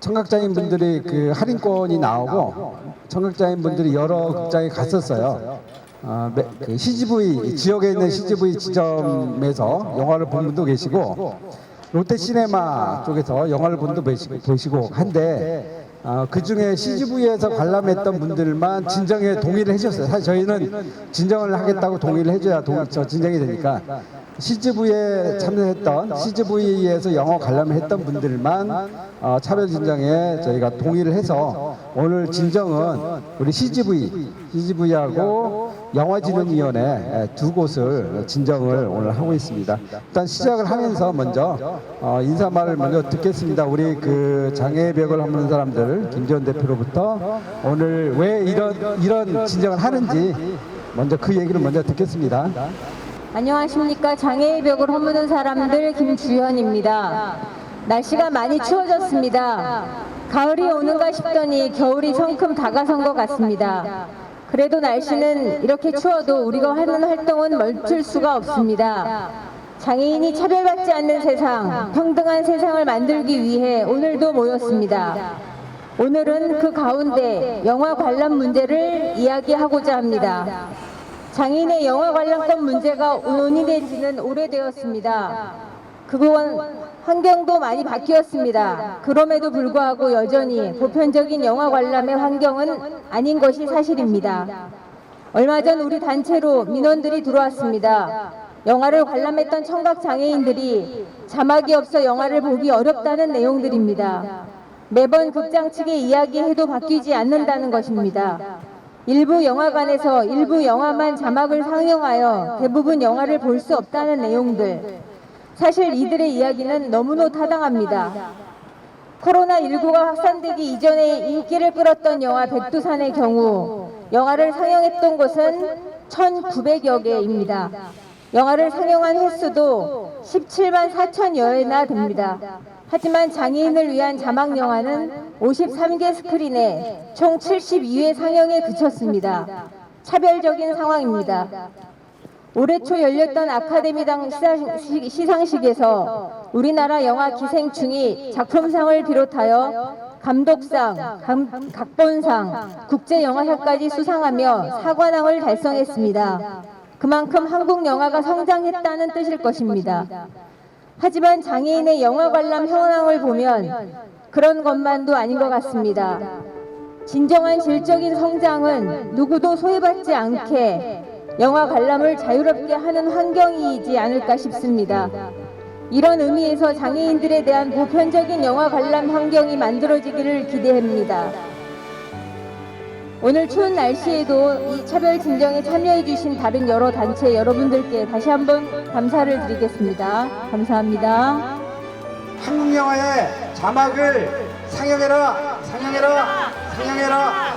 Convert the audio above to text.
청각장애인 분들이 그 할인권이 나오고 청각장애인 분들이 여러 극장에 갔었어요. 어, 매- 그 CGV 지역에 있는 CGV 지점에서 영화를 본 분도 계시고 롯데 시네마 쪽에서 영화를 본 분도 보시고, 한데 어, 그 중에 CGV에서 관람했던 분들만 진정에 동의를 해주셨어요. 사실 저희는 진정을 하겠다고 동의를 해줘야 동, 저 진정이 되니까 CGV에 참여했던 CGV에서 영어 관람을 했던 분들만 어, 차별 진정에 저희가 동의를 해서 오늘 진정은 우리 CGV, CGV하고 영화진흥위원회 예, 두 곳을 진정을 오늘 하고 있습니다. 일단 시작을 하면서 먼저 어, 인사말을 먼저 듣겠습니다. 우리 그 장애벽을 하는 사람들 김지원 대표로부터 오늘 왜 이런 이런 진정을 하는지 먼저 그 얘기를 먼저 듣겠습니다. 안녕하십니까 장애의 벽을 허무는 사람들 김주현입니다. 날씨가 많이 추워졌습니다. 가을이 오는가 싶더니 겨울이 성큼 다가선 것 같습니다. 그래도 날씨는 이렇게 추워도 우리가 하는 활동은 멈출 수가 없습니다. 장애인이 차별받지 않는 세상, 평등한 세상을 만들기 위해 오늘도 모였습니다. 오늘은 그 가운데 영화 관람 문제를 이야기하고자 합니다. 장애인의 영화 관람권 문제가 논의된 지는 오래되었습니다. 그건 환경도 많이 바뀌었습니다. 그럼에도 불구하고 여전히 보편적인 영화 관람의 환경은 아닌 것이 사실입니다. 얼마 전 우리 단체로 민원들이 들어왔습니다. 영화를 관람했던 청각 장애인들이 자막이 없어 영화를 보기 어렵다는 내용들입니다. 매번 극장 측의 이야기해도 바뀌지 않는다는 것입니다. 일부 영화관에서 일부 영화만 자막을 상영하여 대부분 영화를 볼 수 없다는 내용들. 사실 이들의 이야기는 너무나 타당합니다. 코로나19가 확산되기 이전에 인기를 끌었던 영화 백두산의 경우 영화를 상영했던 곳은 1,900여 개입니다. 영화를 상영한 횟수도 17만 4천여회나 됩니다. 하지만 장애인을 위한 자막 영화는 53개 스크린에 총 72회 상영에 그쳤습니다. 차별적인 상황입니다. 올해 초 열렸던 아카데미당 시상식- 시상식에서 우리나라 영화 기생충이 작품상을 비롯하여 감독상, 감- 각본상, 국제영화상까지 수상하며 사관왕을 달성했습니다. 그만큼 한국 영화가 성장했다는 뜻일 것입니다. 하지만 장애인의 영화 관람 현황을 보면 그런 것만도 아닌 것 같습니다. 진정한 질적인 성장은 누구도 소외받지 않게 영화 관람을 자유롭게 하는 환경이지 않을까 싶습니다. 이런 의미에서 장애인들에 대한 보편적인 영화 관람 환경이 만들어지기를 기대합니다. 오늘 추운 날씨에도 이 차별 진정에 참여해주신 다른 여러 단체 여러분들께 다시 한번 감사를 드리겠습니다. 감사합니다. 한국 영화의 자막을 상영해라, 상영해라, 상영해라.